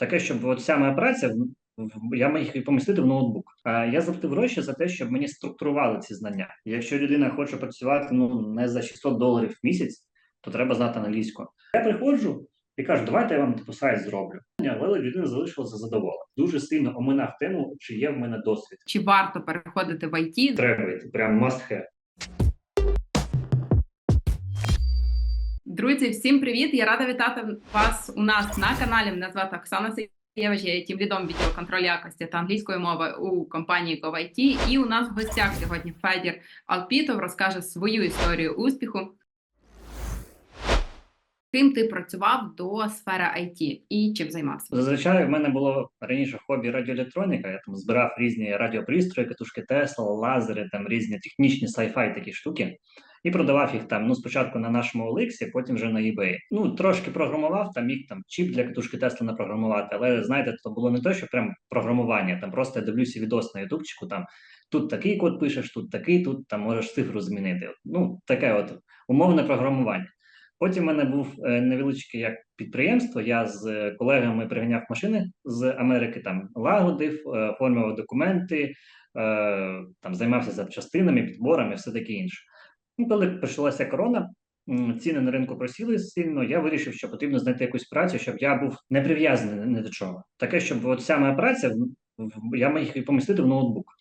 таке, щоб от вся моя праця я міг їх помістити в ноутбук. А я заплатив гроші за те, щоб мені структурували ці знання. Якщо людина хоче працювати ну не за 600 доларів в місяць, то треба знати англійську. Я приходжу і кажу, давайте я вам типу сайт зроблю. Але людина залишилася задоволена. Дуже сильно оминав тему, чи є в мене досвід. Чи варто переходити в IT? Треба йти, прям must have. Друзі, всім привіт! Я рада вітати вас у нас на каналі. Мене звати Оксана Сеєвич, я є тім лідом відділу контролю якості та англійської мови у компанії GoIT. І у нас в гостях сьогодні Федір Алпітов розкаже свою історію успіху. Ким ти працював до сфери IT і чим займався? Зазвичай в мене було раніше хобі радіоелектроніка. Я там збирав різні радіопристрої, катушки Тесла, лазери, там різні технічні sci-fi такі штуки. І продавав їх там ну спочатку на нашому OLX, потім вже на eBay. Ну трошки програмував, там міг там чіп для катушки Тесла напрограмувати, але знаєте, то було не те, що прям програмування. Там просто я дивлюся відос на ютубчику. Там тут такий код пишеш, тут такий, тут там можеш цифру змінити. Ну таке, от умовне програмування. Потім в мене був е, невеличке як підприємство. Я з е, колегами приганяв машини з Америки, там лагодив, е, оформлював документи, там займався запчастинами, підборами, все таке інше. Ну, коли почалася корона, ціни на ринку просіли сильно. Я вирішив, що потрібно знайти якусь працю, щоб я був не прив'язаний ні до чого. Таке, щоб от моя праця я міг помістити в ноутбук.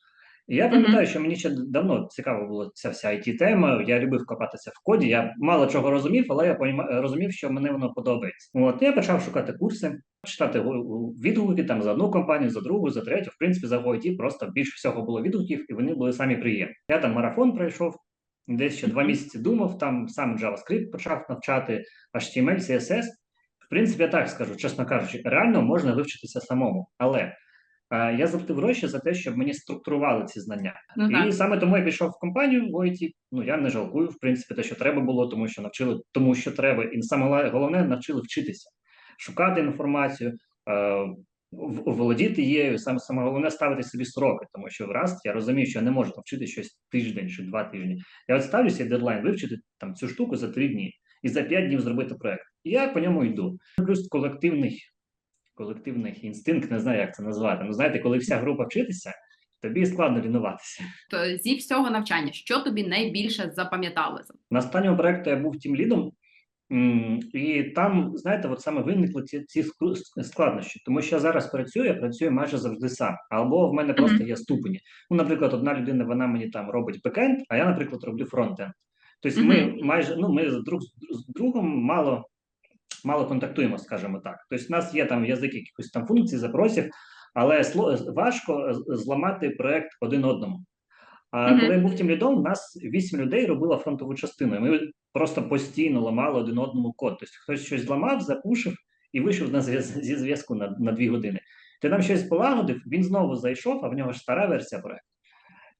І я пам'ятаю, що мені ще давно цікаво була ця вся it тема Я любив копатися в коді. Я мало чого розумів, але я розумів, що мені воно подобається. От я почав шукати курси, читати гу- гу- відгуки там за одну компанію, за другу, за третю. В принципі, за IT просто більше всього було відгуків, і вони були самі приємні. Я там марафон пройшов. Десь ще два місяці думав, там сам JavaScript почав навчати, HTML, CSS. В принципі, я так скажу, чесно кажучи, реально можна вивчитися самому. Але я заплатив гроші за те, щоб мені структурували ці знання. Ну І саме тому я пішов в компанію в IT. Ну я не жалкую, в принципі, те, що треба було, тому що навчили, тому що треба, і саме головне навчили вчитися, шукати інформацію, е, володіти її. Саме саме головне ставити собі сроки, тому що враз я розумію, що я не можу навчити щось тиждень чи два тижні. Я от ставлю собі дедлайн вивчити там цю штуку за три дні і за п'ять днів зробити проект. І я по ньому йду. Плюс колективний, колективний інстинкт, не знаю, як це назвати. Ну знаєте, коли вся група вчитися, тобі складно лінуватися. То зі всього навчання, що тобі найбільше запам'яталося? На останньому проєкту я був тім лідом, і там, знаєте, от саме виникли ці, ці ск- складнощі, тому що я зараз працюю, я працюю майже завжди сам, або в мене просто є ступені. Ну, наприклад, одна людина вона мені там робить бекенд, а я, наприклад, роблю фронтенд. Тобто, ми майже ну ми друг з другом мало. Мало контактуємо, скажімо так. Тобто, в нас є там язик якихось там функцій, запросів, але важко зламати проект один одному. А коли я був тим лідом, у нас вісім людей робило фронтову частину. і Ми просто постійно ламали один одному код. Тобто хтось щось зламав, запушив і вийшов на зв'яз- зі зв'язку на, на дві години. Ти нам щось полагодив, він знову зайшов, а в нього ж стара версія проекту.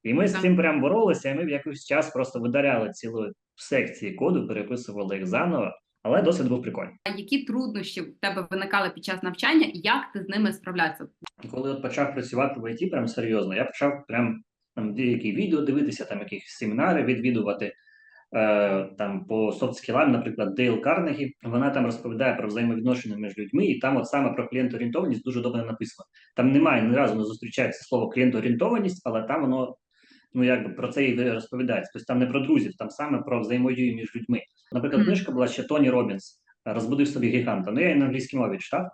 І ми з цим прям боролися, і ми в якийсь час просто видаляли цілу секції коду, переписували їх заново, але досвід був прикольний. А які труднощі в тебе виникали під час навчання, і як ти з ними справлявся? коли от почав працювати в IT прям серйозно, я почав прям там деякі відео дивитися, там якісь семінари відвідувати. Е, там по софт-скілам, наприклад, Дейл Карнегі, вона там розповідає про взаємовідношення між людьми, і там от саме про клієнтоорієнтованість дуже добре написано. Там немає ні разу не зустрічається слово клієнтоорієнтованість, але там воно ну якби про це і розповідається. Тобто там не про друзів, там саме про взаємодію між людьми. Наприклад, Мгм. книжка була ще Тоні Робінс розбудив собі гіганта. Ну я її на англійській мові читав.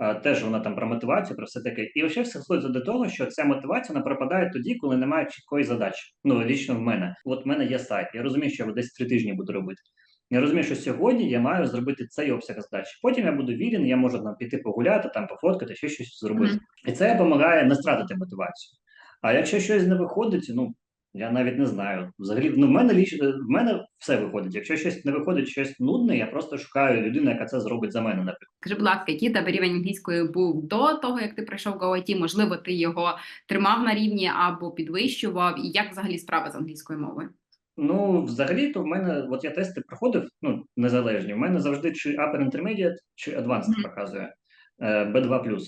Е, Теж вона там про мотивацію, про все таке. І взагалі все сходиться до того, що ця мотивація вона пропадає тоді, коли немає чіткої задачі. Ну, лічно в мене. От в мене є сайт. Я розумію, що я десь три тижні буду робити. Я розумію, що сьогодні я маю зробити цей обсяг задач. Потім я буду вільний, я можу там піти погуляти, там пофоткати, ще щось зробити. Мгм. І це допомагає не стратити мотивацію. А якщо щось не виходить, ну я навіть не знаю. Взагалі, ну в мене ліч в мене все виходить. Якщо щось не виходить, щось нудне, я просто шукаю людину, яка це зробить за мене, наприклад. Скажи, будь ласка, який тебе рівень англійської був до того, як ти прийшов в GoIT? Можливо, ти його тримав на рівні або підвищував, і як взагалі справа з англійською мовою? Ну, взагалі, то в мене, от я тести проходив, ну, незалежні. В мене завжди чи Upper Intermediate, чи Advanced Мгм. показує е, B2+.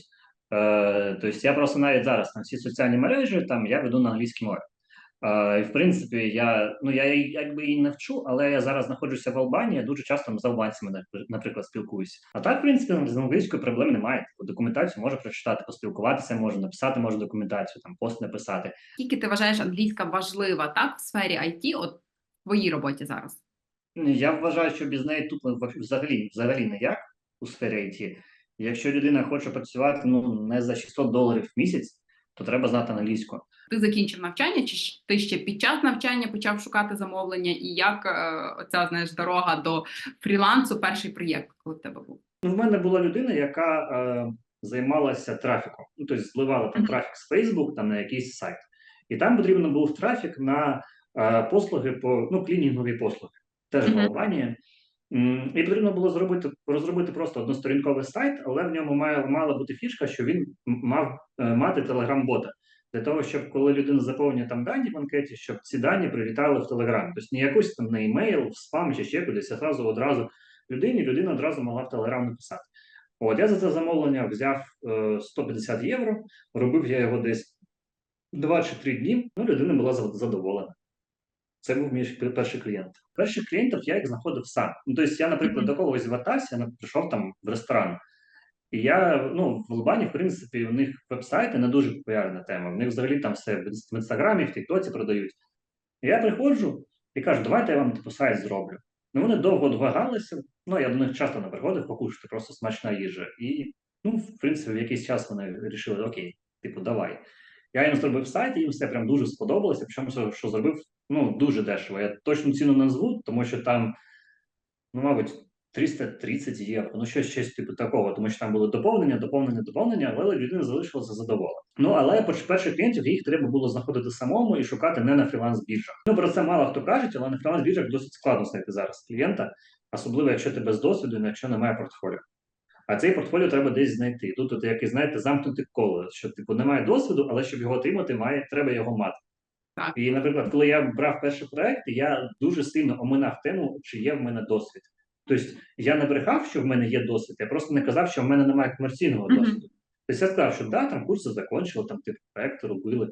Е, тобто я просто навіть зараз на всі соціальні мережі там я веду на англійській мові. Е, і в принципі, я ну я її якби і не вчу, але я зараз знаходжуся в Албанії. Дуже часто з албанцями, наприклад, спілкуюся. А так, в принципі, з англійською проблем немає. Типу, документацію можу прочитати, поспілкуватися можу, написати можу документацію, там пост написати. Скільки ти вважаєш англійська важлива так в сфері IT, от в твоїй роботі зараз? Я вважаю, що без неї тут взагалі взагалі ніяк у сфері IT. Якщо людина хоче працювати ну не за 600 доларів в місяць, то треба знати англійську. Ти закінчив навчання, чи ти ще під час навчання почав шукати замовлення? І як е, оця знаєш дорога до фрілансу, перший проєкт, коли в тебе був? Ну, в мене була людина, яка е, займалася трафіком. Ну, тобто зливала там трафік з Facebook там на якийсь сайт. І там потрібно був трафік на е, послуги по ну, клінінгові послуги, теж в Мгм. Албанії. І потрібно було зробити розробити просто односторінковий сайт, але в ньому має мала бути фішка, що він мав е, мати телеграм-бота. Для того, щоб коли людина заповнює там дані в анкеті, щоб ці дані прилітали в Телеграм. Тобто не якусь там на емейл, в спам чи ще кудись, а зразу одразу людині, людина одразу могла в Телеграм написати. От я за це замовлення взяв е, 150 євро, робив я його десь 2 чи 3 дні. Ну, людина була задоволена. Це був мій перший клієнт. Перших клієнтів я їх знаходив сам. Ну, тобто, я, наприклад, Мгм. до когось звертався, я прийшов там в ресторан. І я, ну, в Албанії, в принципі, у них веб-сайти не дуже популярна тема. В них взагалі там все в інстаграмі, в Тіктоці продають. І я приходжу і кажу, давайте я вам типу сайт зроблю. Ну, вони довго вагалися. Ну, я до них часто не приходив покушати, просто смачна їжа. І, ну, в принципі, в якийсь час вони вирішили, окей, типу, давай. Я їм зробив сайт, і їм все прям дуже сподобалося. Причому, що- зробив ну, дуже дешево. Я точну ціну назву, тому що там, ну, мабуть, 330 євро, ну щось, щось типу такого, тому що там були доповнення, доповнення, доповнення, але людина залишилася задоволена. Ну але перших клієнтів їх треба було знаходити самому і шукати не на фріланс-біржах. Ну про це мало хто каже, але на фріланс-біржах досить складно знайти зараз клієнта, особливо якщо ти без досвіду, якщо немає портфоліо. А цей портфоліо треба десь знайти. Тут от який, знаєте, замкнуте коло, що типу немає досвіду, але щоб його отримати, має треба його мати. Так. І, наприклад, коли я брав перший проект, я дуже сильно оминав тему, чи є в мене досвід. Тобто я не брехав, що в мене є досвід, я просто не казав, що в мене немає комерційного досвіду. Тобто я сказав, що да, там курси закінчили, там типу проекти робили.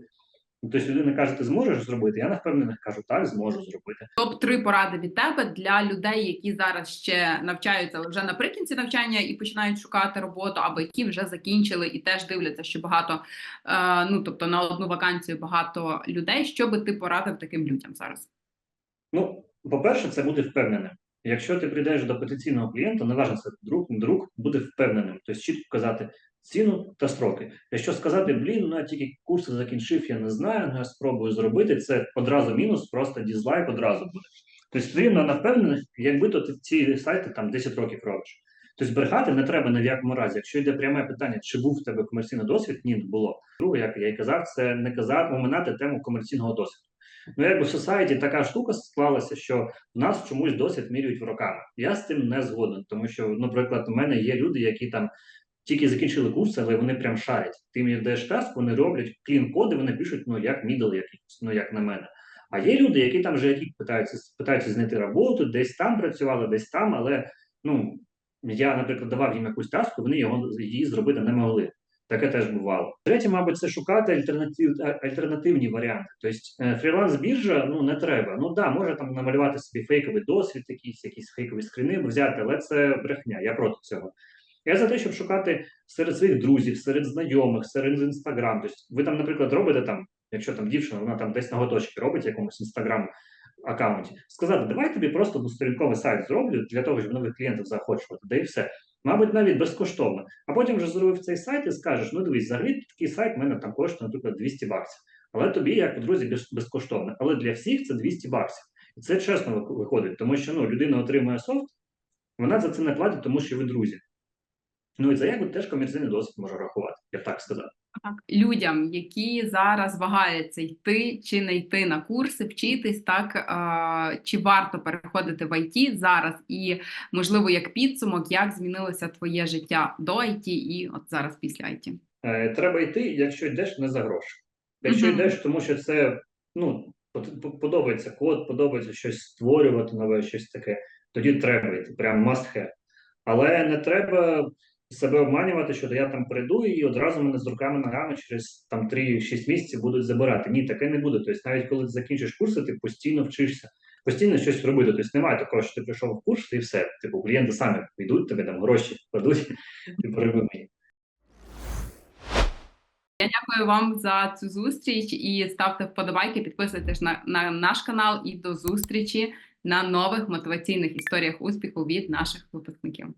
Ну, Тобто людина каже, ти зможеш зробити? Я навпевнених кажу, так, зможу зробити. Топ 3 поради від тебе для людей, які зараз ще навчаються вже наприкінці навчання і починають шукати роботу, або які вже закінчили і теж дивляться, що багато е, ну тобто на одну вакансію багато людей. Що би ти порадив таким людям зараз? Ну, по-перше, це буде впевненим. Якщо ти прийдеш до потенційного клієнта, неважно, це друг, друг, буде впевненим. Тобто чітко казати ціну та строки. Якщо сказати, блін, ну я тільки курси закінчив, я не знаю, ну я спробую зробити, це одразу мінус, просто дізлайк одразу буде. Тобто потрібно на якби то ти ці сайти там 10 років робиш. Тобто брехати не треба ні в якому разі. Якщо йде пряме питання, чи був в тебе комерційний досвід, ні, не було. Друге, як я й казав, це не казати, оминати тему комерційного досвіду. Ну, якби в соцсайті така штука склалася, що в нас чомусь досвід міряють в роками. Я з цим не згоден, тому що, наприклад, у мене є люди, які там тільки закінчили курси, але вони прям шарять. Ти їм даєш тест, вони роблять клін-коди, вони пишуть, ну як мідл якийсь, ну як на мене. А є люди, які там вже які питаються, питаються знайти роботу, десь там працювали, десь там, але ну я, наприклад, давав їм якусь таску, вони його її зробити не могли. Таке теж бувало. Третє, мабуть, це шукати альтернатив, альтернативні варіанти. Тобто е, фріланс-біржа ну не треба. Ну да, може там намалювати собі фейковий досвід, якісь, якісь фейкові скріни взяти, але це брехня. Я проти цього. Я за те, щоб шукати серед своїх друзів, серед знайомих, серед інстаграм. Тобто, ви там, наприклад, робите там, якщо там дівчина, вона там десь ноготочки робить якомусь інстаграм аккаунті, сказати, давай тобі просто односторінковий сайт зроблю для того, щоб нових клієнтів заохочувати, да і все. Мабуть, навіть безкоштовно. А потім вже зробив цей сайт і скажеш: ну дивись, взагалі такий сайт в мене там коштує, наприклад, 200 баксів. Але тобі, як друзі, безкоштовно. Але для всіх це 200 баксів. І це чесно виходить, тому що ну, людина отримує софт, вона за це не платить, тому що ви друзі. Ну і це якби теж комерційний досвід може рахувати, я б так сказав. Так, людям, які зараз вагаються йти чи не йти на курси, вчитись, так е, чи варто переходити в IT зараз, і можливо, як підсумок, як змінилося твоє життя до IT і от зараз після IT? Е, треба йти, якщо йдеш не за гроші. Якщо Мгм. йдеш, тому що це ну, по- подобається код, подобається щось створювати нове, щось таке, тоді треба йти, прям must have. Але не треба себе обманювати, що я там прийду і одразу мене з руками ногами через там 3-6 місяців будуть забирати. Ні, таке не буде. Тобто, навіть коли ти закінчиш курси, ти постійно вчишся, постійно щось робити. Тобто немає такого, що ти прийшов в курс і все. Типу, клієнти самі йдуть, тобі там гроші кладуть, типу, роби мені. Я дякую вам за цю зустріч і ставте вподобайки, підписуйтесь на, на наш канал і до зустрічі на нових мотиваційних історіях успіху від наших випускників.